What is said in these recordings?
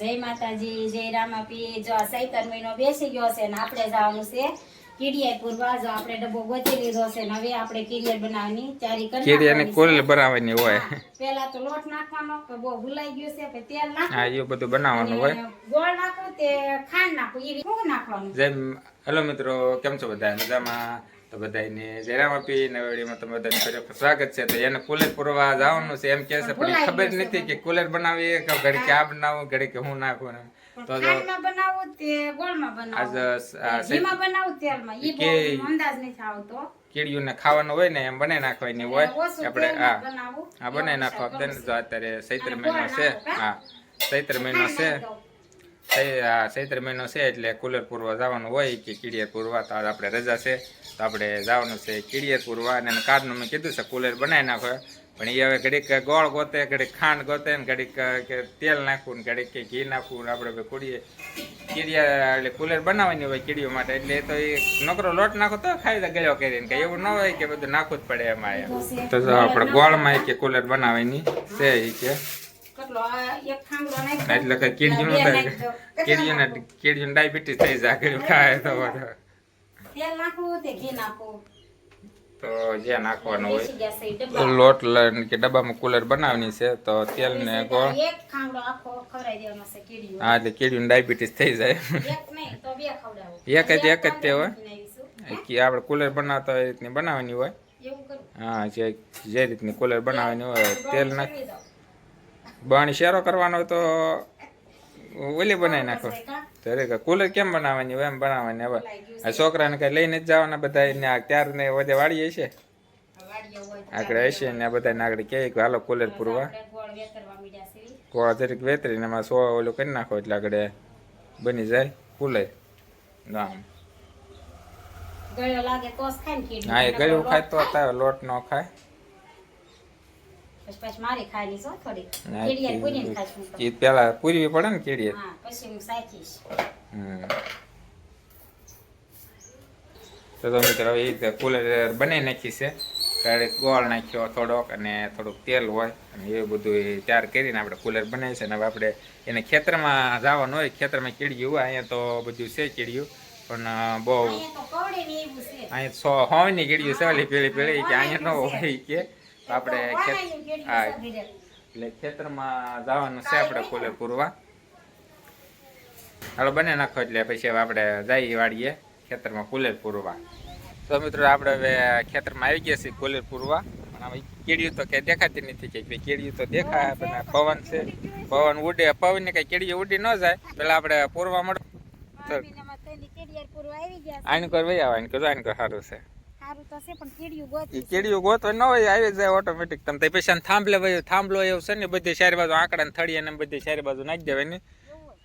જય માતાજી જય રામાપી જો સૈતર મહિનો બેસી ગયો છે ને આપણે જવાનું છે કીડિયા પૂરવા. જો આપણે ડબ્બો ગોતી લીધો છે ને હવે આપણે કીડિયા બનાવવાની તૈયારી કરી કીડી અને નાખવાની બનાવવાની હોય. હા, પેલા તો લોટ નાખવાનો કે બહુ ભૂલાઈ ગયું છે પછી તેલ નાખો હા એ બધું બનાવવાનું હોય. ગોળ નાખો તે ખાંડ નાખો એ શું નાખવાનું? જય હેલો મિત્રો કેમ છો બધા? મજામાં? તો બધાને જયરામ આપી નવેડીમાં તમે બધાને સ્વાગત છે. તો એને કુલર પૂરવા જવાનું છે. એમ કે છે પણ ખબર નથી કે કુલર બનાવીએ કે ઘડી કે આ બનાવું ઘડી કે હું નાખું. તો કીડીઓને ખાવાનું હોય ને એમ બનાવી નાખવાની હોય. આપણે હા હા બનાવી. નાખો. અત્યારે ચૈત્ર મહિનો છે. હા. ચૈત્ર મહિનો છે. આ ચૈત્ર મહિનો છે એટલે કુલર પૂરવા જવાનું હોય કે કીડિયા પૂરવા તો આપણે રજા છે. તો આપણે જવાનું છે કીડિયર પૂરવા અને કારનું મેં કીધું છે કુલર બનાવી નાખો. પણ એ હવે ઘડીક ગોળ ગોતે ઘડીક ખાંડ ગોતે ને ઘડીક કે તેલ નાખવું ને ઘડીક કે ઘી નાખવું ને આપણે કુડીએ કીડિયા એટલે કુલર બનાવવાની હોય કીડીઓ માટે. એટલે તો એ નકરો લોટ નાખો તો ખાઈ ગળ્યો કરીને. કે એવું ન હોય કે બધું નાખવું જ પડે એમાં એમ. તો આપણે ગોળમાં કે કુલર બનાવવાની છે એ કે. એટલે કે કીડીયું બે ન નાખી દો. થાય કીડીયું ને કીડીયું ડાયાબિટીસ થઈ જાય ખાય તો બધું. તેલ નાખવું તે ઘી નાખવું તો જે નાખવાનું હોય. લોટ લઈને કે ડબ્બામાં કુલર બનાવવાની છે તો તેલ ને ગોળ હા એટલે કીડીયું ડાયાબિટીસ થઈ જાય એક જ એક જ તે હોય કે આપણે કુલર બનાવતા હોય એ રીતની બનાવવાની હોય હા જે જે રીતની કુલર બનાવવાની હોય તેલ નાખ બાણી શેરો કરવાનો હોય તો ઓલી બનાવી નાખો પછી ત્યારે કે કુલર કેમ બનાવવાની હોય? એમ બનાવવાની. હવે આ છોકરાને કઈ લઈને જ જવાના બધા એને આ ત્યારને વધે વાળી હશે આગળ હશે ને બધા ને આગળ કે હાલો કુલર પૂરવા. કોળા ગોળ તરીકે વેતરીને એમાં સો ઓલું કરી નાખો એટલે આગળ બની જાય કુલર આમ. ને. હા એ ગયું ખાય તો લોટ ન ખાય. પછી મારી ખાઈ લઈશ થોડી. ના, પૂરીને ખાઈશ એ પેલા પૂરવી પડે ને કીડીએ હા પછી હું સાચીશ હમ. તો તો મિત્રો એ રીતે કુલર બનાવી નાખી છે. ક્યારેક ગોળ નાખ્યો થોડોક અને થોડુંક તેલ હોય. અને એ બધું એ તૈયાર કરીને આપણે કુલર બનાવી છે. અને હવે આપણે એને ખેતરમાં જવાનું હોય ખેતરમાં કીડિયું હોય અહીંયા તો બધું છે કીડિયું પણ બહુ અહીંયા સો હોય ને કીડિયું છે પેલી પેલી કે અહીંયા ન હોય કે. આપણે હા. એટલે ખેતરમાં જવાનું છે આપણે કુલર પૂરવા હાલો બને નાખો એટલે પછી આપણે જઈએ વાળીએ ખેતરમાં કુલર પૂરવા તો મિત્રો આપણે હવે ખેતરમાં આવી ગયા છીએ કુલેર પૂરવા પણ હવે કીડીયું તો ક્યાંય દેખાતી નથી કે ભાઈ કીડીયું તો દેખાય પણ પવન છે. પવન ઉડે પવન ને કઈ કીડીયું ઉડી ન જાય. પેલા આપણે પૂરવા મળે. આની કર વહી આવે આની કર આની કર સારું છે. તો છે પણ કીડિયું ગોતી કીડીયું ન હોય આવી જાય ઓટોમેટિક તમે તો થાંભલે ભાઈ થાંભલો એવું છે ને બધી ચારે બાજુ આંકડા ને થળી અને બધી ચારે બાજુ નાખી ને.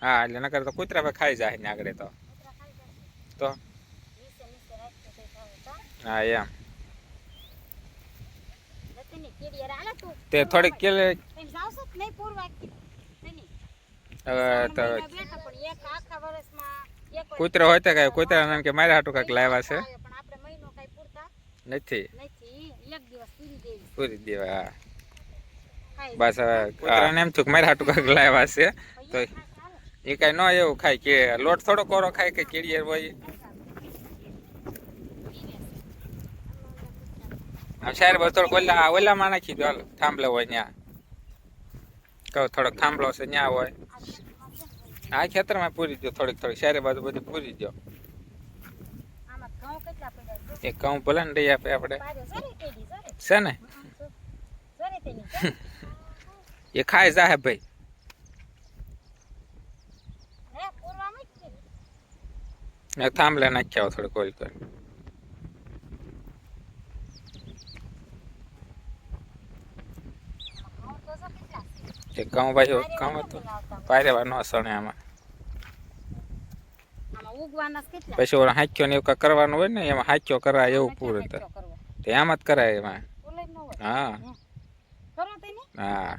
હા એટલે નકર તો કૂતરા ભાઈ ખાઈ જાય ને આગળ તો. તો. હા એમ. તું. થોડીક કેલે એમ કૂતરો હોય તો કઈ કૂતરા નામ કે મારા હાટું કાંક લાવ્યા છે આવ્યો, પણ આપણે મહિનો કાંઈ પૂરતા નથી? પૂરી દેવા. બસ કૂતરાને એમ થયું કે મારા હાટું કાંઈક લાવ્યા છે. તો એ કાંઈ ન એવું ખાય કે લોટ થોડો કોરો ખાય કે કેળીએ હોય. બસ થોડોક ઓલા ઓલામાં નાખી દો થાંભલો હોય ત્યાં કહો થોડોક થાંભલો છે ત્યાં હોય. આ ખેતરમાં પૂરી દો થોડીક થોડીક શાયરે બાજુ બધું પૂરી દો આમાં ઘઉં કેટલા પડ્યા છે એક ઘઉં ભલે ને દઈ આપે આપણે. છે ને? એ ખાઈ જાહે ભાઈ. મેં થાંભલા મૂકી થોડું ઓઇલ કરી. એક ઘઉં ભાઈ ઘઉં હતું. પારેવા ન સણે આમાં આમાં ઉગવાના જ કેટલા પછી ઓલા હાંક્યો ને એવું કાંઈ કરવાનું હોય ને એમાં હાંક્યો કરાય એવું પૂરું તો. એમાં જ કરાય એમાં. ઓલે જ ન હોય. હા. હા.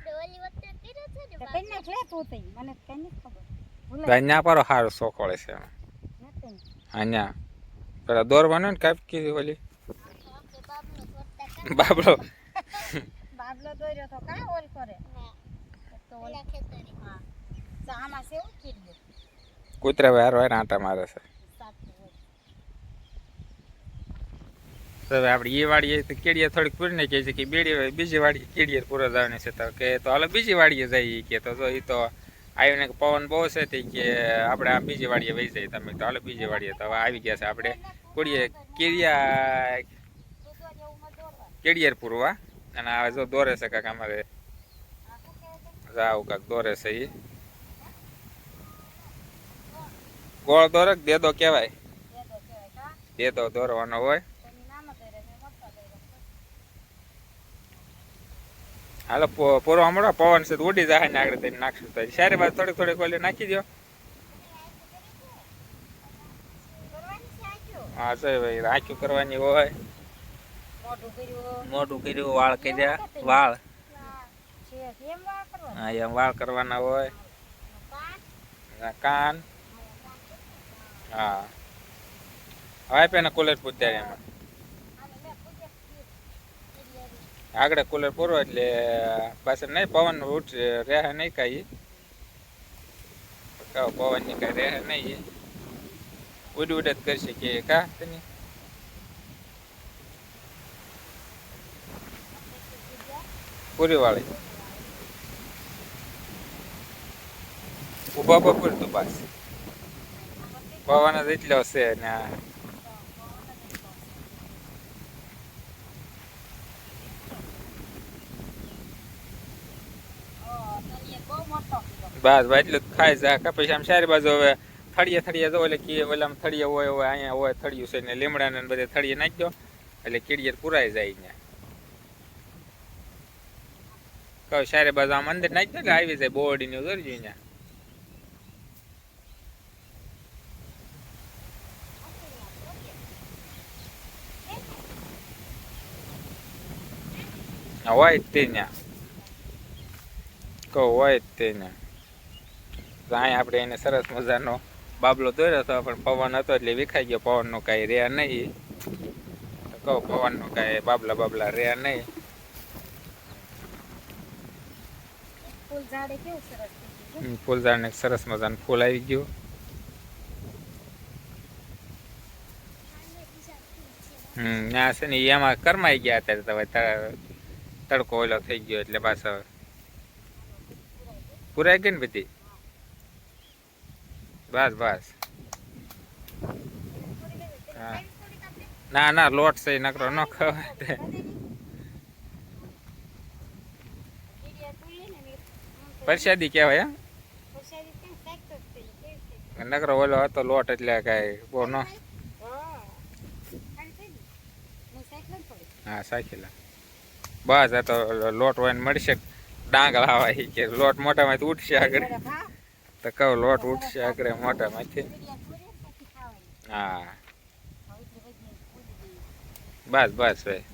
અહીંયા પારો સારો સોખોળે છે એમાં. અહીંયા. પેલા દોરવાનું ને કાપકી ઓલી. બાબલો બાબલો દોર્યો તો કા ઓલ કરે? એક તો ઓલ હા. તો આમાં કીધું કૂતરા વારો વારો આંટા મારે છે સાચું હોય. તો હવે આપણે એ વાડીએ તો કેડિયા થોડીક પૂરી નાખીએ છીએ કે બેડી બીજી વાડીએ કેડિયા પૂરા જવાની છે તો કે તો હાલો બીજી વાડીએ જઈએ કે તો જો એ તો આવીને કે પવન બહુ છે તે કે આપણે આ બીજી વાડીએ વહી જઈએ તમે તો હાલો બીજી વાડીએ તો હવે આવી ગયા છે આપણે કોડીએ કેડિયા તું તો જેવું મત દોરવા. કેડિયર પૂરવા અને આ જો દોરે છે કાંક અમારે આ શું કહેવાય છે? જો આવું કાંક દોરે છે એ ગોળ દોરક કે દેદો કહેવાય દેદો દોરવાનો હોય. હાલો પૂરો હમણાં પવન છે ઉડી જાય ને આગળ તેને નાખશું તો સારી બાજુ થોડીક થોડીક ઓલી નાખી દો. હા છે ભાઈ રાખ્યું કરવાની હોય મોઢું કર્યું. મોટું કર્યું વાળ કર્યા વાળ? હા એમ વાળ કરવાના હોય કાન? હા. હવે પેને કુલર પૂછતા એમાં. આગળ કુલર પૂરો એટલે પાછળ નહીં, પવન ઉઠ, રહે નહીં કાંઈ. પવનની કાંઈ રહે નહીં. ઉડ ઉડ જ કરી શકીએ કા તને પૂરી વાળી. ઊભા બપોર તો પાસ પવન જ એટલો છે. બસ ભાઈ એટલું જ છે. આ પછી આમ સારી બાજુ હવે થળીએ થળીએ જો એટલે કે ઓલા થળીએ હોય હોય અહીંયા હોય, થળિયું છે ને લીમડા ને બધે થળિયે નાખી દો, એટલે કીડીએ પુરાઈ જાય અહીંયા. કહું સારી બાજુ આમ અંદર નાખી દો એટલે આવી જાય બોડી ને ઉતરજો અહીંયા. હોય કહું હોય ત્યાં અહીંયા આપણે એને સરસ મજાનો બાબલો દોર્યો હતો પણ પવન હતો એટલે વિખાઈ ગયો પવનનું કાંઈ રહ્યા નહીં કહું પવનનું કાંઈ બાબલા બાબલા રહ્યા નહીં ફૂલ ને સરસ મજાનું ફૂલ આવી ગયું હમ ત્યાં છે ને એમાં કરમાઈ ગયા અત્યારે તો હવે ત- તડકો ઓલો થઈ ગયો એટલે પાછો પુરાઈ ગઈ ને બધી? બસ બસ. હા. ના ના લોટ છે નકરો ન ખવાય પરસાદી કહેવાય થઈ? નકરો ઓલો હતો લોટ એટલે કાંઈ બહુ ન હા. ખાલી બસ આ તો લોટ હોય મળશે ડાંગ લાવા કે લોટ મોટામાંથી ઉઠશે આગળ તો કહું લોટ ઉઠશે આગળ મોટામાંથી. હા. બસ બસ ભાઈ.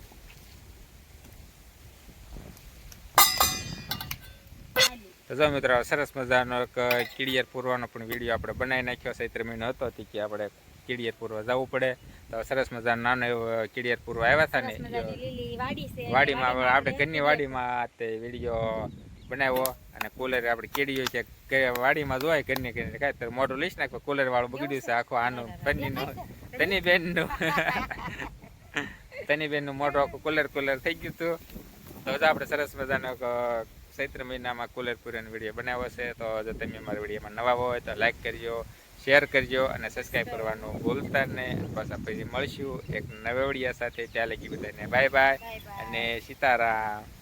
તો જો મિત્રો સરસ મજાનો એક કીડિયર પૂરવાનો પણ વીડિયો આપણે બનાવી નાખ્યો ચૈત્ર મહિનો હતો કે આપણે કીડિયર પૂરવા જવું પડે. તો સરસ મજાનો નાનો એવો કીડિયર પૂરવા આવ્યા હતા ને. વાડીમાં આપણે ઘરની વાડીમાં તે વીડિયો બનાવ્યો અને કુલર આપણે કેડીઓ છે કે વાડીમાં જોવાય ઘરની ઘરની કાંઈ તો મોઢું લઈશ નાખો કુલર વાળું બગડ્યું છે? આખો આનું પનીનું તની બેનનું તની બેનનું મોઢું આખું કુલર કુલર થઈ ગયું હતું. તો જો આપણે સરસ મજાનો ચૈત્ર મહિનામાં કુલર પૂરીનો વીડિયો બનાવ્યો છે. તો જો તમે અમારા વિડીયોમાં નવા હોય તો લાઈક કરજો. શેર કરજો અને સબસ્ક્રાઈબ કરવાનું ભૂલતા નહીં. બસ પછી મળશું એક નવેવડિયા સાથે. ત્યાં લગી બધાને બાય બાય બાય બાય. અને સીતારામ.